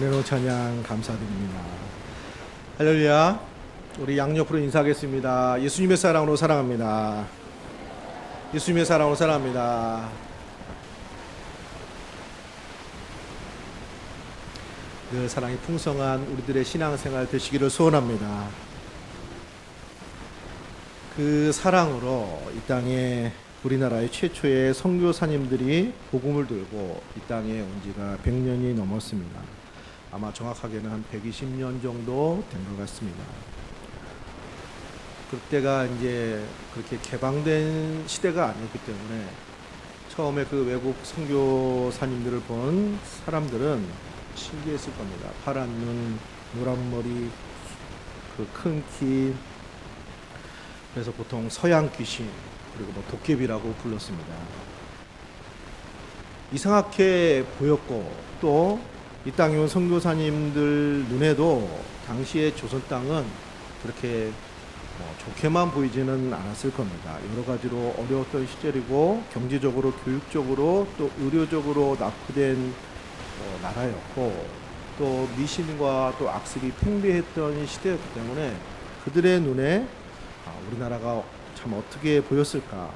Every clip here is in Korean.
은혜로 찬양 감사드립니다. 할렐루야. 우리 양옆으로 인사하겠습니다. 예수님의 사랑으로 사랑합니다. 예수님의 사랑으로 사랑합니다. 늘 사랑이 풍성한 우리들의 신앙생활 되시기를 소원합니다. 그 사랑으로 이 땅에 우리나라의 최초의 선교사님들이 복음을 들고 이 땅에 온 지가 100년이 넘었습니다. 아마 정확하게는 한 120년 정도 된 것 같습니다. 그때가 이제 그렇게 개방된 시대가 아니었기 때문에 처음에 그 외국 선교사님들을 본 사람들은 신기했을 겁니다. 파란 눈, 노란 머리, 그 큰 키, 그래서 보통 서양 귀신 그리고 뭐 도깨비라고 불렀습니다. 이상하게 보였고 또 이 땅에 온 선교사님들 눈에도 당시의 조선 땅은 그렇게 뭐 좋게만 보이지는 않았을 겁니다. 여러 가지로 어려웠던 시절이고 경제적으로 교육적으로 또 의료적으로 낙후된 어, 나라였고 또 미신과 또 악습이 팽배했던 시대였기 때문에 그들의 눈에 아, 우리나라가 참 어떻게 보였을까?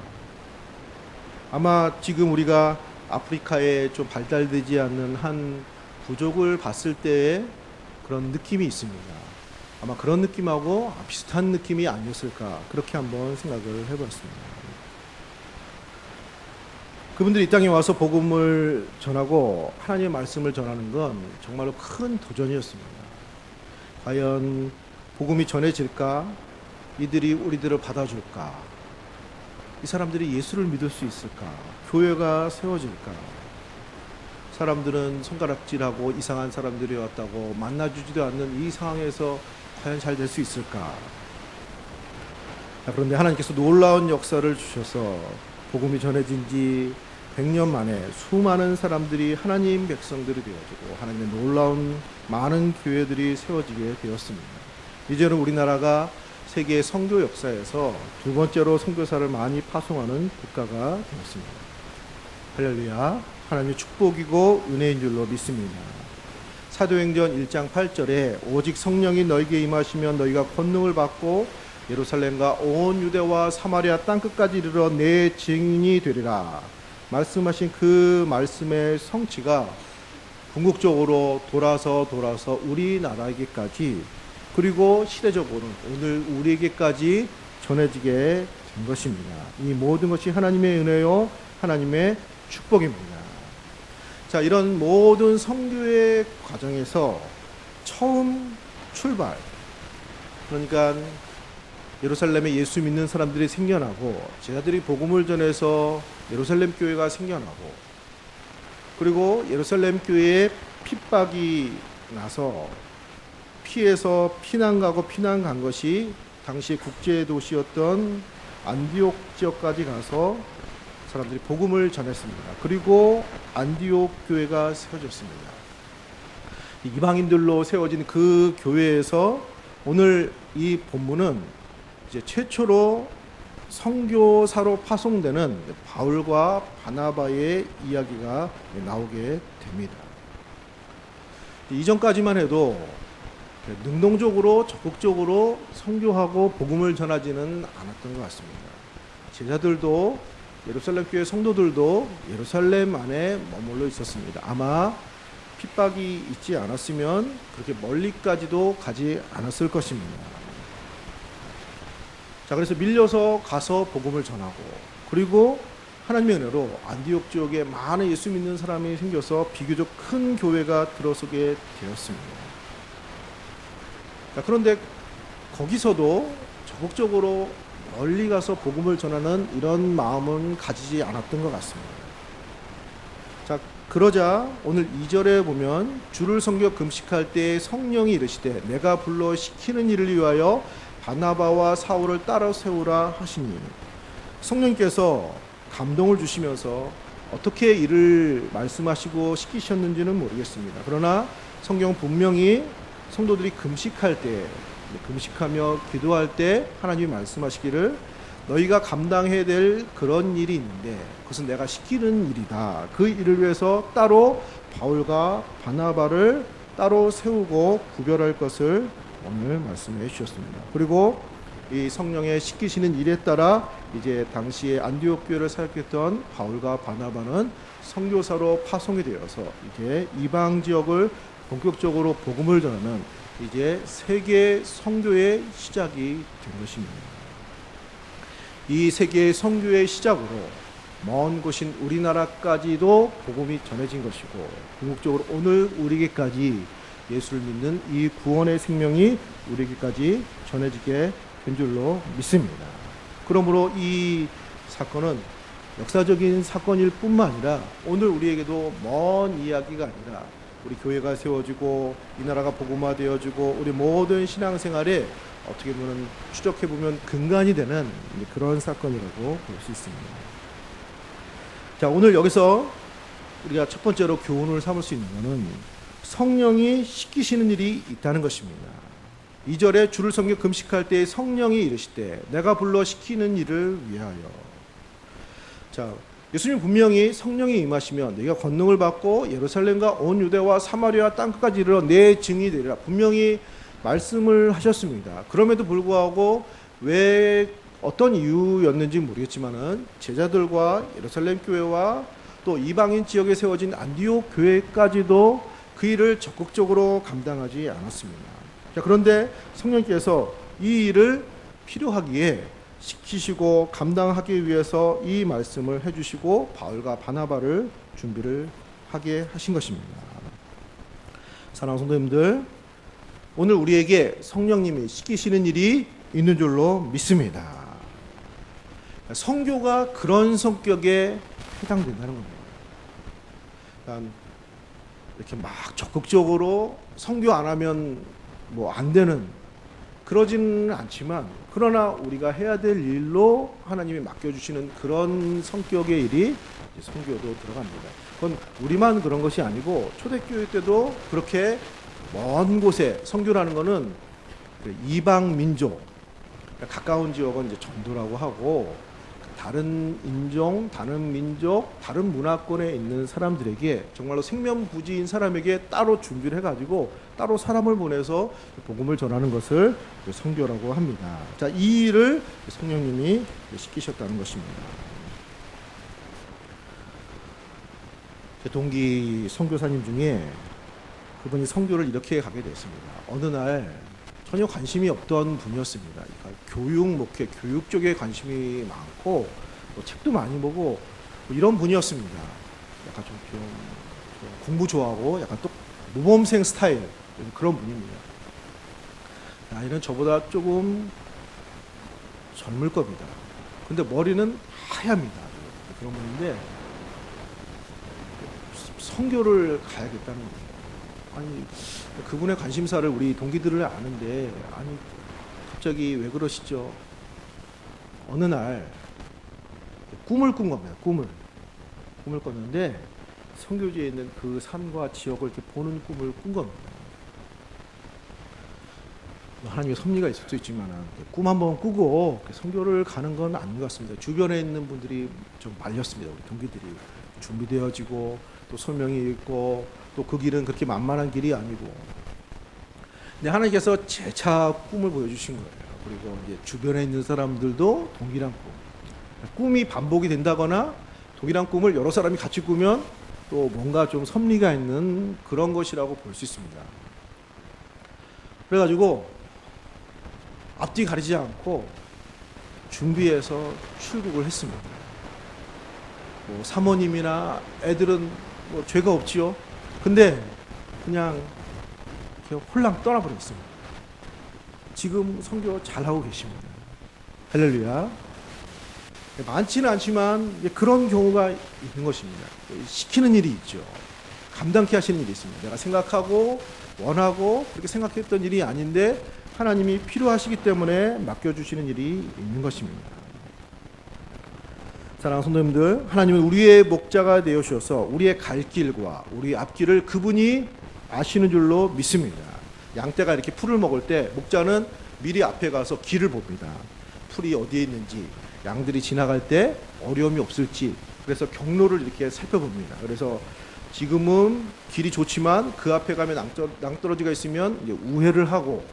아마 지금 우리가 아프리카에 좀 발달되지 않는 한 부족을 봤을 때의 그런 느낌이 있습니다. 아마 그런 느낌하고 비슷한 느낌이 아니었을까 그렇게 한번 생각을 해봤습니다. 그분들이 이 땅에 와서 복음을 전하고 하나님의 말씀을 전하는 건 정말로 큰 도전이었습니다. 과연 복음이 전해질까? 이들이 우리들을 받아줄까? 이 사람들이 예수를 믿을 수 있을까? 교회가 세워질까? 사람들은 손가락질하고 이상한 사람들이 왔다고 만나주지도 않는 이 상황에서 과연 잘 될 수 있을까? 자, 그런데 하나님께서 놀라운 역사를 주셔서 복음이 전해진 지 100년 만에 수많은 사람들이 하나님 백성들이 되어지고 하나님의 놀라운 많은 교회들이 세워지게 되었습니다. 이제는 우리나라가 세계 선교 역사에서 두 번째로 선교사를 많이 파송하는 국가가 되었습니다. 할렐루야. 하나님의 축복이고 은혜인 줄로 믿습니다. 사도행전 1장 8절에 오직 성령이 너희에게 임하시면 너희가 권능을 받고 예루살렘과 온 유대와 사마리아 땅 끝까지 이르러 내 증인이 되리라. 말씀하신 그 말씀의 성취가 궁극적으로 돌아서 돌아서 우리나라에게까지 그리고 시대적으로는 오늘 우리에게까지 전해지게 된 것입니다. 이 모든 것이 하나님의 은혜요, 하나님의 축복입니다. 자, 이런 모든 성교의 과정에서 처음 출발, 그러니까 예루살렘에 예수 믿는 사람들이 생겨나고 제자들이 복음을 전해서 예루살렘 교회가 생겨나고 그리고 예루살렘 교회에 핍박이 나서 피해서 피난 가고 피난 간 것이 당시 국제 도시였던 안디옥 지역까지 가서 사람들이 복음을 전했습니다. 그리고 안디옥 교회가 세워졌습니다. 이방인들로 세워진 그 교회에서 오늘 이 본문은 이제 최초로 선교사로 파송되는 바울과 바나바의 이야기가 나오게 됩니다. 이전까지만 해도 능동적으로 적극적으로 선교하고 복음을 전하지는 않았던 것 같습니다. 제자들도 예루살렘 교회 성도들도 예루살렘 안에 머물러 있었습니다. 아마 핍박이 있지 않았으면 그렇게 멀리까지도 가지 않았을 것입니다. 자, 그래서 밀려서 가서 복음을 전하고 그리고 하나님의 은혜로 안디옥 지역에 많은 예수 믿는 사람이 생겨서 비교적 큰 교회가 들어서게 되었습니다. 자, 그런데 거기서도 적극적으로 멀리 가서 복음을 전하는 이런 마음은 가지지 않았던 것 같습니다. 자, 그러자 오늘 2절에 보면 주를 섬겨 금식할 때 성령이 이르시되 내가 불러 시키는 일을 위하여 바나바와 사울을 따라 세우라 하시니 성령께서 감동을 주시면서 어떻게 일을 말씀하시고 시키셨는지는 모르겠습니다. 그러나 성경 분명히 성도들이 금식할 때 금식하며 기도할 때 하나님이 말씀하시기를 너희가 감당해야 될 그런 일이 있는데 그것은 내가 시키는 일이다. 그 일을 위해서 따로 바울과 바나바를 따로 세우고 구별할 것을 오늘 말씀해 주셨습니다. 그리고 이 성령의 시키시는 일에 따라 이제 당시에 안디옥 교회를 사역했던 바울과 바나바는 선교사로 파송이 되어서 이제 이방 지역을 본격적으로 복음을 전하는 이제 세계 선교의 시작이 된 것입니다. 이 세계 선교의 시작으로 먼 곳인 우리나라까지도 복음이 전해진 것이고 궁극적으로 오늘 우리에게까지 예수를 믿는 이 구원의 생명이 우리에게까지 전해지게 된 줄로 믿습니다. 그러므로 이 사건은 역사적인 사건일 뿐만 아니라 오늘 우리에게도 먼 이야기가 아니라 우리 교회가 세워지고 이 나라가 복음화 되어지고 우리 모든 신앙생활에 어떻게 보면 추적해 보면 근간이 되는 그런 사건이라고 볼 수 있습니다. 자 오늘 여기서 우리가 첫 번째로 교훈을 삼을 수 있는 것은 성령이 시키시는 일이 있다는 것입니다. 2절에 주를 섬겨 금식할 때 성령이 이르시되 내가 불러 시키는 일을 위하여 자 예수님 분명히 성령이 임하시면 네가 권능을 받고 예루살렘과 온 유대와 사마리아 땅끝까지 이르러 내 증이 되리라 분명히 말씀을 하셨습니다. 그럼에도 불구하고 왜 어떤 이유였는지 모르겠지만은 제자들과 예루살렘 교회와 또 이방인 지역에 세워진 안디옥 교회까지도 그 일을 적극적으로 감당하지 않았습니다. 자, 그런데 성령께서 이 일을 필요하기에 시키시고 감당하기 위해서 이 말씀을 해주시고 바울과 바나바를 준비를 하게 하신 것입니다. 사랑하는 성도님들, 오늘 우리에게 성령님이 시키시는 일이 있는 줄로 믿습니다. 성교가 그런 성격에 해당된다는 겁니다. 이렇게 막 적극적으로 성교 안 하면 뭐 안 되는 그러지는 않지만 그러나 우리가 해야 될 일로 하나님이 맡겨주시는 그런 성격의 일이 성교도 들어갑니다. 그건 우리만 그런 것이 아니고 초대교회 때도 그렇게 먼 곳에 성교라는 것은 그 이방 민족 그러니까 가까운 지역은 이제 전도라고 하고 다른 인종, 다른 민족, 다른 문화권에 있는 사람들에게 정말로 생면부지인 사람에게 따로 준비를 해가지고 따로 사람을 보내서 복음을 전하는 것을 성교라고 합니다. 자, 이 일을 성령님이 시키셨다는 것입니다. 제 동기 선교사님 중에 그분이 선교를 이렇게 가게 됐습니다. 어느 날 전혀 관심이 없던 분이었습니다. 그러니까 교육 목회, 교육 쪽에 관심이 많고 뭐 책도 많이 보고 뭐 이런 분이었습니다. 약간 좀, 좀, 좀 공부 좋아하고 약간 또 모범생 스타일 그런 분입니다. 나이는 저보다 조금 젊을 겁니다. 근데 머리는 하얗니다. 그런 분인데 성교를 가야겠다는 거예요. 아니 그분의 관심사를 우리 동기들을 아는데 아니 갑자기 왜 그러시죠? 어느 날 꿈을 꾼 겁니다. 꿈을 꿈을 꿨는데 성교지에 있는 그 산과 지역을 이렇게 보는 꿈을 꾼 겁니다. 뭐 하나님의 섭리가 있을 수 있지만 꿈 한번 꾸고 성교를 가는 건 아닌 것 같습니다. 주변에 있는 분들이 좀 말렸습니다. 우리 동기들이 준비되어지고 또 소명이 있고 또 그 길은 그렇게 만만한 길이 아니고 근데 하나님께서 재차 꿈을 보여주신 거예요. 그리고 이제 주변에 있는 사람들도 동일한 꿈. 꿈이 반복이 된다거나 동일한 꿈을 여러 사람이 같이 꾸면 또 뭔가 좀 섭리가 있는 그런 것이라고 볼 수 있습니다. 그래가지고 앞뒤 가리지 않고 준비해서 출국을 했습니다. 뭐 사모님이나 애들은 뭐 죄가 없지요. 근데 그냥 홀랑 떠나버렸습니다. 지금 성교 잘하고 계십니다. 할렐루야. 많지는 않지만 그런 경우가 있는 것입니다. 시키는 일이 있죠. 감당케 하시는 일이 있습니다. 내가 생각하고 원하고 그렇게 생각했던 일이 아닌데 하나님이 필요하시기 때문에 맡겨주시는 일이 있는 것입니다. 사랑하는 성도님들, 하나님은 우리의 목자가 되어 주셔서 우리의 갈 길과 우리 앞길을 그분이 아시는 줄로 믿습니다. 양떼가 이렇게 풀을 먹을 때 목자는 미리 앞에 가서 길을 봅니다. 풀이 어디에 있는지, 양들이 지나갈 때 어려움이 없을지, 그래서 경로를 이렇게 살펴봅니다. 그래서 지금은 길이 좋지만 그 앞에 가면 낭떠, 낭떠러지가 있으면 우회를 하고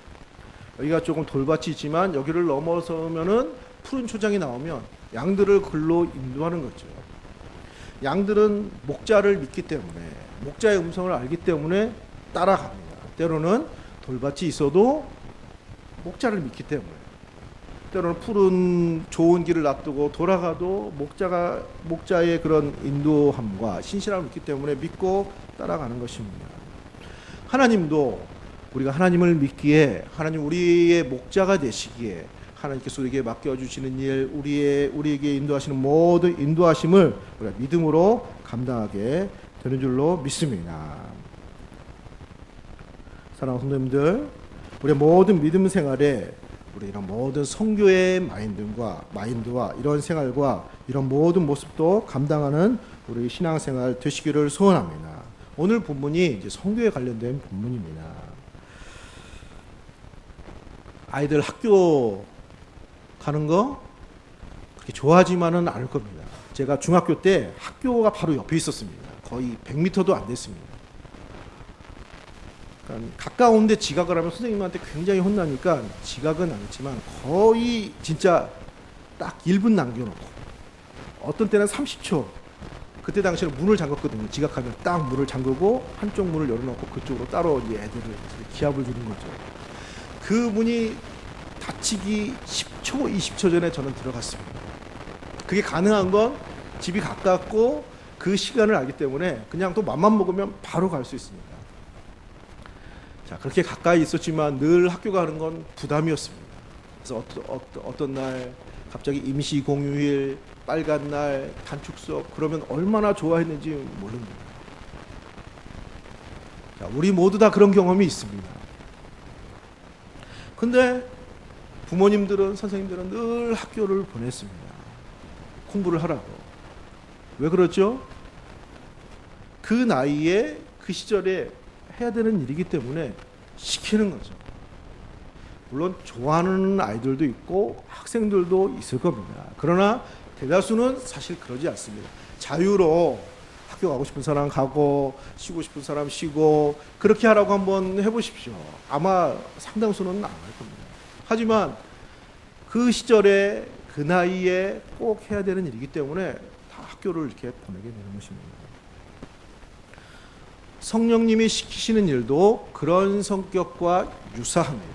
여기가 조금 돌밭이 있지만 여기를 넘어서면은 푸른 초장이 나오면 양들을 글로 인도하는 거죠. 양들은 목자를 믿기 때문에 목자의 음성을 알기 때문에 따라갑니다. 때로는 돌밭이 있어도 목자를 믿기 때문에 때로는 푸른 좋은 길을 놔두고 돌아가도 목자가 목자의 그런 인도함과 신실함을 믿기 때문에 믿고 따라가는 것입니다. 하나님도 우리가 하나님을 믿기에 하나님 우리의 목자가 되시기에 하나님께서 우리에게 맡겨 주시는 일 우리의 우리에게 인도하시는 모든 인도하심을 우리가 믿음으로 감당하게 되는 줄로 믿습니다. 사랑하는 성도님들, 우리의 모든 믿음 생활에 우리 이런 모든 성교의 마인드와 마인드와 이런 생활과 이런 모든 모습도 감당하는 우리 신앙생활 되시기를 소원합니다. 오늘 본문이 이제 성교에 관련된 본문입니다. 아이들 학교 가는 거 그렇게 좋아하지만은 않을 겁니다. 제가 중학교 때 학교가 바로 옆에 있었습니다. 거의 100m도 안 됐습니다. 그러니까 가까운데 지각을 하면 선생님한테 굉장히 혼나니까 지각은 안 했지만 거의 진짜 딱 1분 남겨놓고 어떤 때는 30초 그때 당시에는 문을 잠갔거든요. 지각하면 딱 문을 잠그고 한쪽 문을 열어놓고 그쪽으로 따로 애들을 기합을 주는 거죠. 그 문이 닫히기 10초, 20초 전에 저는 들어갔습니다. 그게 가능한 건 집이 가깝고 그 시간을 알기 때문에 그냥 또 맘만 먹으면 바로 갈 수 있습니다. 자, 그렇게 가까이 있었지만 늘 학교 가는 건 부담이었습니다. 그래서 어떤, 어떤, 어떤 날 갑자기 임시 공휴일, 빨간 날, 단축석 그러면 얼마나 좋아했는지 모릅니다. 자, 우리 모두 다 그런 경험이 있습니다. 근데 부모님들은 선생님들은 늘 학교를 보냈습니다. 공부를 하라고. 왜 그렇죠? 그 나이에 그 시절에 해야 되는 일이기 때문에 시키는 거죠. 물론 좋아하는 아이들도 있고 학생들도 있을 겁니다. 그러나 대다수는 사실 그러지 않습니다. 자유로 학교 가고 싶은 사람 가고 쉬고 싶은 사람 쉬고 그렇게 하라고 한번 해보십시오. 아마 상당수는 안 할 겁니다. 하지만 그 시절에 그 나이에 꼭 해야 되는 일이기 때문에 다 학교를 이렇게 보내게 되는 것입니다. 성령님이 시키시는 일도 그런 성격과 유사합니다.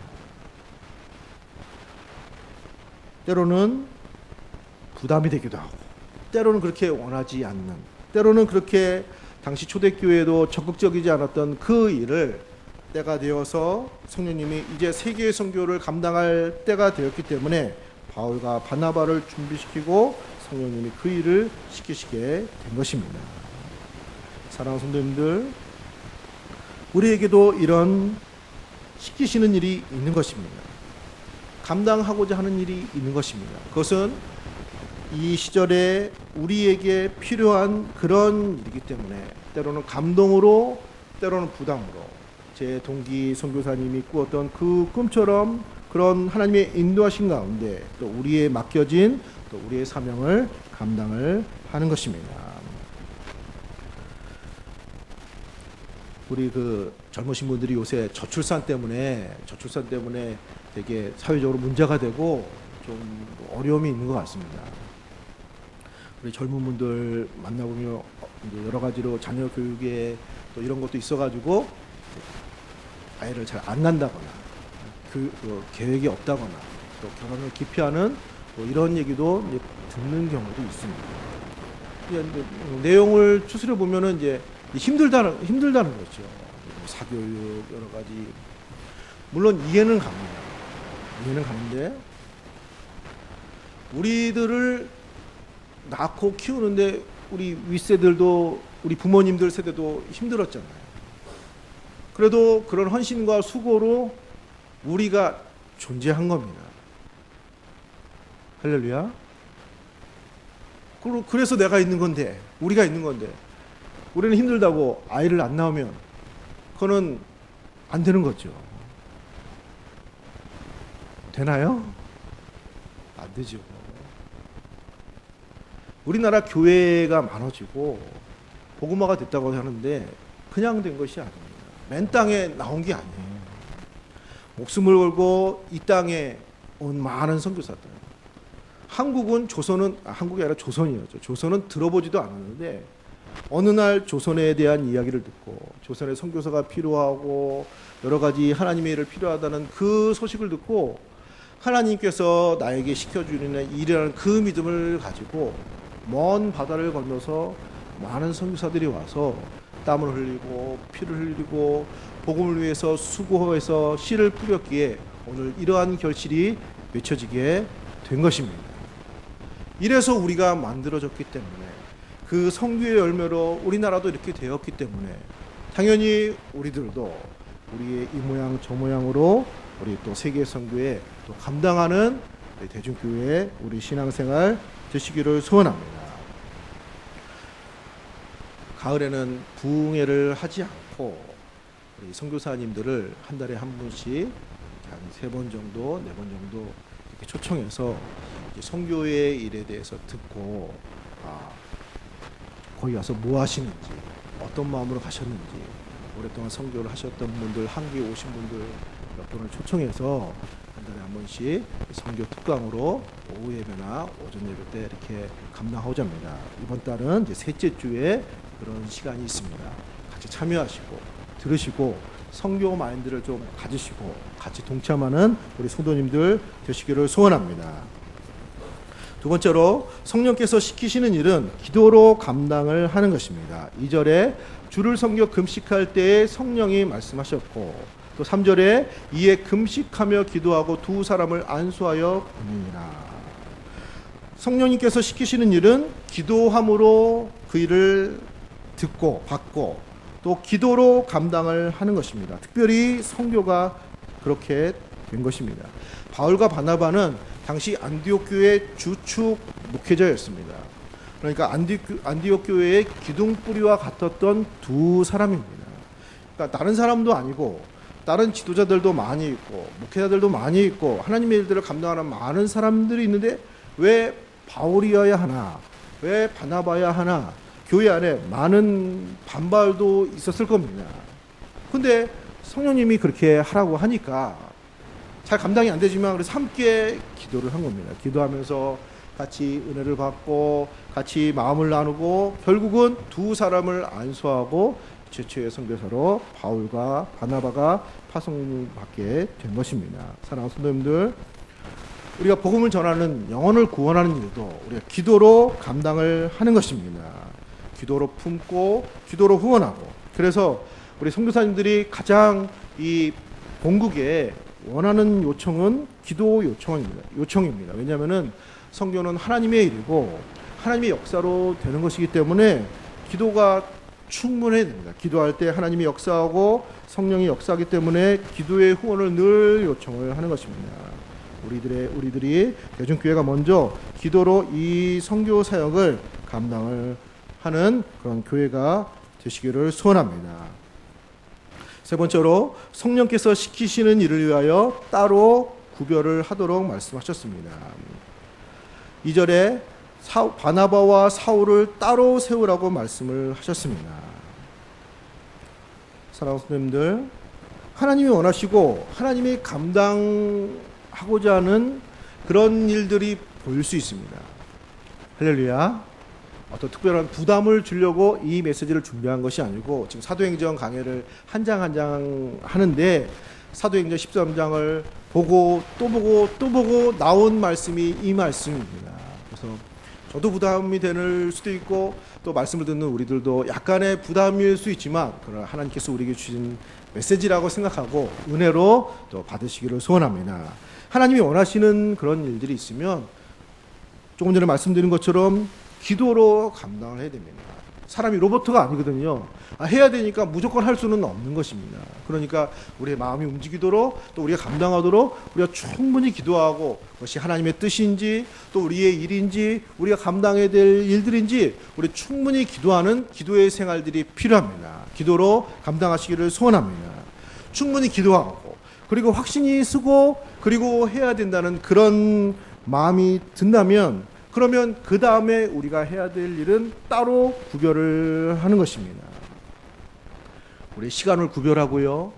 때로는 부담이 되기도 하고, 때로는 그렇게 원하지 않는, 때로는 그렇게 당시 초대교회도 적극적이지 않았던 그 일을 때가 되어서 성령님이 이제 세계의 선교를 감당할 때가 되었기 때문에 바울과 바나바를 준비시키고 성령님이 그 일을 시키시게 된 것입니다. 사랑하는 성도님들, 우리에게도 이런 시키시는 일이 있는 것입니다. 감당하고자 하는 일이 있는 것입니다. 그것은 이 시절에 우리에게 필요한 그런 일이기 때문에 때로는 감동으로 때로는 부담으로 제 동기 선교사님이 꾸었던 그 꿈처럼 그런 하나님의 인도하신 가운데 또 우리의 맡겨진 또 우리의 사명을 감당을 하는 것입니다. 우리 그 젊으신 분들이 요새 저출산 때문에 저출산 때문에 되게 사회적으로 문제가 되고 좀 어려움이 있는 것 같습니다. 우리 젊은 분들 만나보면 여러 가지로 자녀 교육에 또 이런 것도 있어가지고 아이를 잘안 낳는다거나 그, 그 계획이 없다거나 또 결혼을 기피하는 뭐 이런 얘기도 듣는 경우도 있습니다. 내용을 추스려 보면은 이제 힘들다는 힘들다는 거죠. 사교육 여러 가지 물론 이해는 갑니다. 이해는 가는데 우리들을 낳고 키우는데 우리 윗세들도 우리 부모님들 세대도 힘들었잖아요. 그래도 그런 헌신과 수고로 우리가 존재한 겁니다. 할렐루야. 그래서 내가 있는 건데, 우리가 있는 건데, 우리는 힘들다고 아이를 안 낳으면, 그거는 안 되는 거죠. 되나요? 안 되죠. 우리나라 교회가 많아지고, 복음화가 됐다고 하는데 그냥 된 것이 아닙니다. 맨 땅에 나온 게 아니에요. 목숨을 걸고 이 땅에 온 많은 선교사들. 한국은 조선은 아, 한국이 아니라 조선이었죠. 조선은 들어보지도 않았는데 어느 날 조선에 대한 이야기를 듣고 조선의 선교사가 필요하고 여러 가지 하나님의 일을 필요하다는 그 소식을 듣고 하나님께서 나에게 시켜주는 일이라는 그 믿음을 가지고 먼 바다를 건너서 많은 선교사들이 와서 땀을 흘리고 피를 흘리고 복음을 위해서 수고해서 씨를 뿌렸기에 오늘 이러한 결실이 맺혀지게 된 것입니다. 이래서 우리가 만들어졌기 때문에 그 성교의 열매로 우리나라도 이렇게 되었기 때문에 당연히 우리들도 우리의 이 모양 저 모양으로 우리 또 세계 선교에 또 감당하는 대중교회 우리 신앙생활 되시기를 소원합니다. 가을에는 부흥회를 하지 않고 우리 선교사님들을 한 달에 한 분씩 한 세 번 정도, 네 번 정도 이렇게 초청해서 선교의 일에 대해서 듣고 아, 거기 가서 뭐 하시는지 어떤 마음으로 가셨는지 오랫동안 선교를 하셨던 분들 한국에 오신 분들 몇 분을 초청해서 한 달에 한 번씩 선교 특강으로 오후 예배나 오전 예배 때 이렇게 감당하고자 합니다. 이번 달은 이제 셋째 주에 그런 시간이 있습니다. 같이 참여하시고 들으시고 성교 마인드를 좀 가지시고 같이 동참하는 우리 성도님들 되시기를 소원합니다. 두 번째로 성령께서 시키시는 일은 기도로 감당을 하는 것입니다. 2절에 주를 섬겨 금식할 때에 성령이 말씀하셨고 또 3절에 이에 금식하며 기도하고 두 사람을 안수하여 보내니라. 성령님께서 시키시는 일은 기도함으로 그 일을 듣고 받고 또 기도로 감당을 하는 것입니다. 특별히 성교가 그렇게 된 것입니다. 바울과 바나바는 당시 안디옥 교회 주축 목회자였습니다. 그러니까 안디, 안디옥 교회의 기둥 뿌리와 같았던 두 사람입니다. 그러니까 다른 사람도 아니고 다른 지도자들도 많이 있고 목회자들도 많이 있고 하나님의 일들을 감당하는 많은 사람들이 있는데 왜 바울이어야 하나? 왜 바나바야 하나? 교회 안에 많은 반발도 있었을 겁니다. 근데 성령님이 그렇게 하라고 하니까 잘 감당이 안 되지만 그래서 함께 기도를 한 겁니다. 기도하면서 같이 은혜를 받고 같이 마음을 나누고 결국은 두 사람을 안수하고 최초의 선교사로 바울과 바나바가 파송받게 된 것입니다. 사랑하는 성도님들, 우리가 복음을 전하는 영혼을 구원하는 일도 우리가 기도로 감당을 하는 것입니다. 기도로 품고 기도로 후원하고 그래서 우리 선교사님들이 가장 이 본국에 원하는 요청은 기도 요청입니다. 요청입니다. 왜냐하면은 성교는 하나님의 일이고 하나님의 역사로 되는 것이기 때문에 기도가 충분해야 됩니다. 기도할 때 하나님이 역사하고 성령이 역사하기 때문에 기도의 후원을 늘 요청을 하는 것입니다. 우리들의 우리들이 대중교회가 먼저 기도로 이 선교 사역을 감당을 하는 그런 교회가 되시기를 소원합니다. 세 번째로 성령께서 시키시는 일을 위하여 따로 구별을 하도록 말씀하셨습니다. 2절에 사, 바나바와 사울을 따로 세우라고 말씀을 하셨습니다. 사랑하는 선생님들, 하나님이 원하시고 하나님이 감당하고자 하는 그런 일들이 보일 수 있습니다. 할렐루야. 어떤 특별한 부담을 주려고 이 메시지를 준비한 것이 아니고 지금 사도행전 강해를 한 장 한 장 하는데 사도행전 13장을 보고 또 보고 또 보고 나온 말씀이 이 말씀입니다. 그래서 저도 부담이 되는 수도 있고 또 말씀을 듣는 우리들도 약간의 부담일 수 있지만 그러나 하나님께서 우리에게 주신 메시지라고 생각하고 은혜로 또 받으시기를 소원합니다. 하나님이 원하시는 그런 일들이 있으면 조금 전에 말씀드린 것처럼 기도로 감당을 해야 됩니다. 사람이 로봇가 아니거든요. 아, 해야 되니까 무조건 할 수는 없는 것입니다. 그러니까 우리의 마음이 움직이도록 또 우리가 감당하도록 우리가 충분히 기도하고 그것이 하나님의 뜻인지 또 우리의 일인지 우리가 감당해야 될 일들인지 우리 충분히 기도하는 기도의 생활들이 필요합니다. 기도로 감당하시기를 소원합니다. 충분히 기도하고 그리고 확신이 쓰고 그리고 해야 된다는 그런 마음이 든다면 그러면 그 다음에 우리가 해야 될 일은 따로 구별을 하는 것입니다. 우리 시간을 구별하고요.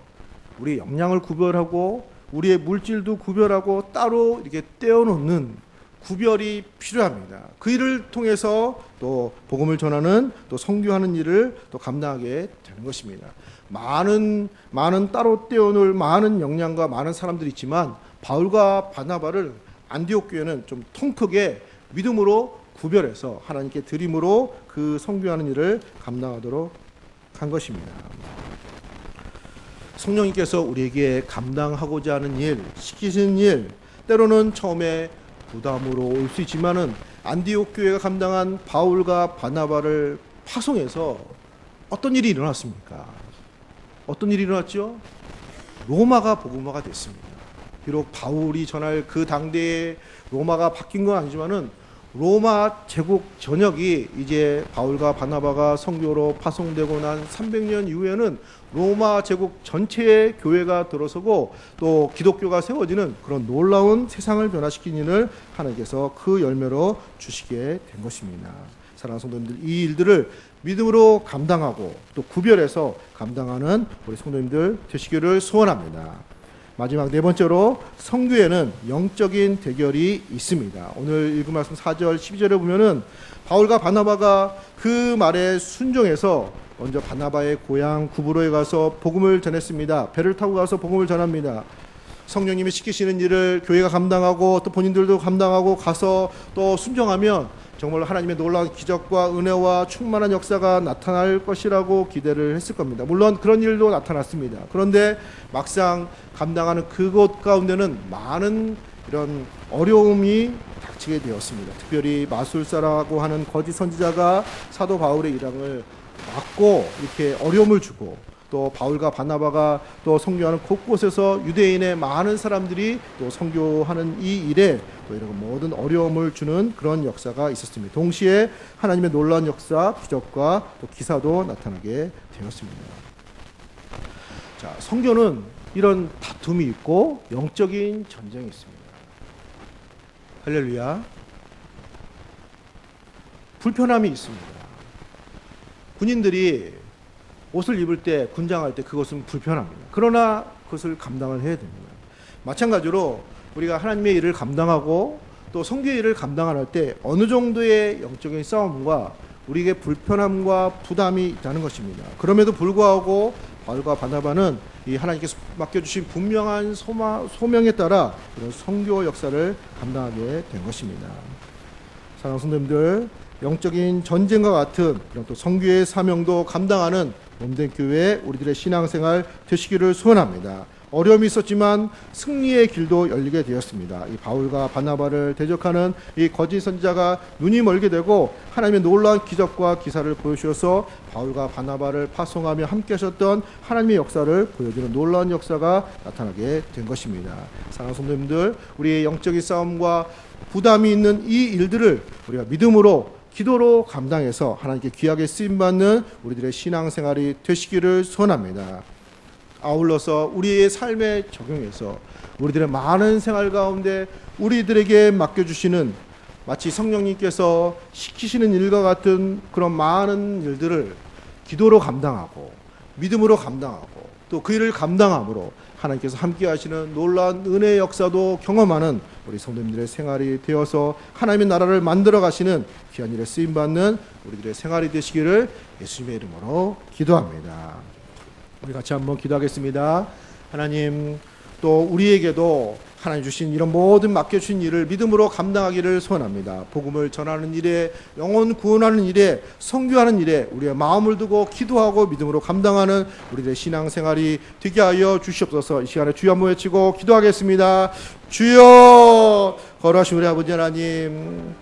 우리 역량을 구별하고 우리의 물질도 구별하고 따로 이렇게 떼어놓는 구별이 필요합니다. 그 일을 통해서 또 복음을 전하는 또 성교하는 일을 또 감당하게 되는 것입니다. 많은 많은 따로 떼어놓을 많은 역량과 많은 사람들이 있지만 바울과 바나바를 안디옥 교회는 좀 통 크게 믿음으로 구별해서 하나님께 드림으로 그 성교하는 일을 감당하도록 한 것입니다. 성령님께서 우리에게 감당하고자 하는 일, 시키신 일, 때로는 처음에 부담으로 올 수 있지만은 안디옥 교회가 감당한 바울과 바나바를 파송해서 어떤 일이 일어났습니까? 어떤 일이 일어났죠? 로마가 복음화가 됐습니다. 비록 바울이 전할 그 당대에 로마가 바뀐 건 아니지만은 로마 제국 전역이 이제 바울과 바나바가 성교로 파송되고 난 300년 이후에는 로마 제국 전체의 교회가 들어서고 또 기독교가 세워지는 그런 놀라운 세상을 변화시킨 일을 하나님께서 그 열매로 주시게 된 것입니다. 사랑하는 성도님들 이 일들을 믿음으로 감당하고 또 구별해서 감당하는 우리 성도님들 되시기를 소원합니다. 마지막 네 번째로 성교에는 영적인 대결이 있습니다. 오늘 읽은 말씀 4절 12절에 보면은 바울과 바나바가 그 말에 순종해서 먼저 바나바의 고향 구브로에 가서 복음을 전했습니다. 배를 타고 가서 복음을 전합니다. 성령님이 시키시는 일을 교회가 감당하고 또 본인들도 감당하고 가서 또 순종하면 정말 하나님의 놀라운 기적과 은혜와 충만한 역사가 나타날 것이라고 기대를 했을 겁니다. 물론 그런 일도 나타났습니다. 그런데 막상 감당하는 그곳 가운데는 많은 이런 어려움이 닥치게 되었습니다. 특별히 마술사라고 하는 거짓 선지자가 사도 바울의 일왕을 막고 이렇게 어려움을 주고 또 바울과 바나바가 또 성교하는 곳곳에서 유대인의 많은 사람들이 또 성교하는 이 일에 또 이런 모든 어려움을 주는 그런 역사가 있었습니다. 동시에 하나님의 놀라운 역사, 기적과 또 기사도 나타나게 되었습니다. 자, 성교는 이런 다툼이 있고 영적인 전쟁이 있습니다. 할렐루야. 불편함이 있습니다. 군인들이 옷을 입을 때 군장할 때 그것은 불편합니다. 그러나 그것을 감당을 해야 됩니다. 마찬가지로 우리가 하나님의 일을 감당하고 또 성교의 일을 감당할 때 어느 정도의 영적인 싸움과 우리에게 불편함과 부담이 있다는 것입니다. 그럼에도 불구하고 바울과 바나바는 이 하나님께서 맡겨주신 분명한 소마, 소명에 따라 그런 성교 역사를 감당하게 된 것입니다. 사랑하는 성도님들, 영적인 전쟁과 같은 이런 또 성교의 사명도 감당하는 몸된 교회 우리들의 신앙생활 되시기를 소원합니다. 어려움이 있었지만 승리의 길도 열리게 되었습니다. 이 바울과 바나바를 대적하는 이 거짓 선지자가 눈이 멀게 되고 하나님의 놀라운 기적과 기사를 보여주셔서 바울과 바나바를 파송하며 함께 하셨던 하나님의 역사를 보여주는 놀라운 역사가 나타나게 된 것입니다. 사랑하는 성도님들, 우리의 영적인 싸움과 부담이 있는 이 일들을 우리가 믿음으로 기도로 감당해서 하나님께 귀하게 쓰임 받는 우리들의 신앙생활이 되시기를 소원합니다. 아울러서 우리의 삶에 적용해서 우리들의 많은 생활 가운데 우리들에게 맡겨주시는 마치 성령님께서 시키시는 일과 같은 그런 많은 일들을 기도로 감당하고 믿음으로 감당하고 또 그 일을 감당함으로 하나님께서 함께 하시는 놀라운 은혜의 역사도 경험하는 우리 성도님들의 생활이 되어서 하나님의 나라를 만들어 가시는 귀한 일에 쓰임 받는 우리들의 생활이 되시기를 예수님의 이름으로 기도합니다. 우리 같이 한번 기도하겠습니다. 하나님 또 우리에게도 하나님 주신 이런 모든 맡겨주신 일을 믿음으로 감당하기를 소원합니다. 복음을 전하는 일에 영혼 구원하는 일에 성교하는 일에 우리의 마음을 두고 기도하고 믿음으로 감당하는 우리들의 신앙생활이 되게 하여 주시옵소서. 이 시간에 주여 한번 외치고 기도하겠습니다. 주여 거룩하신 우리 아버지 하나님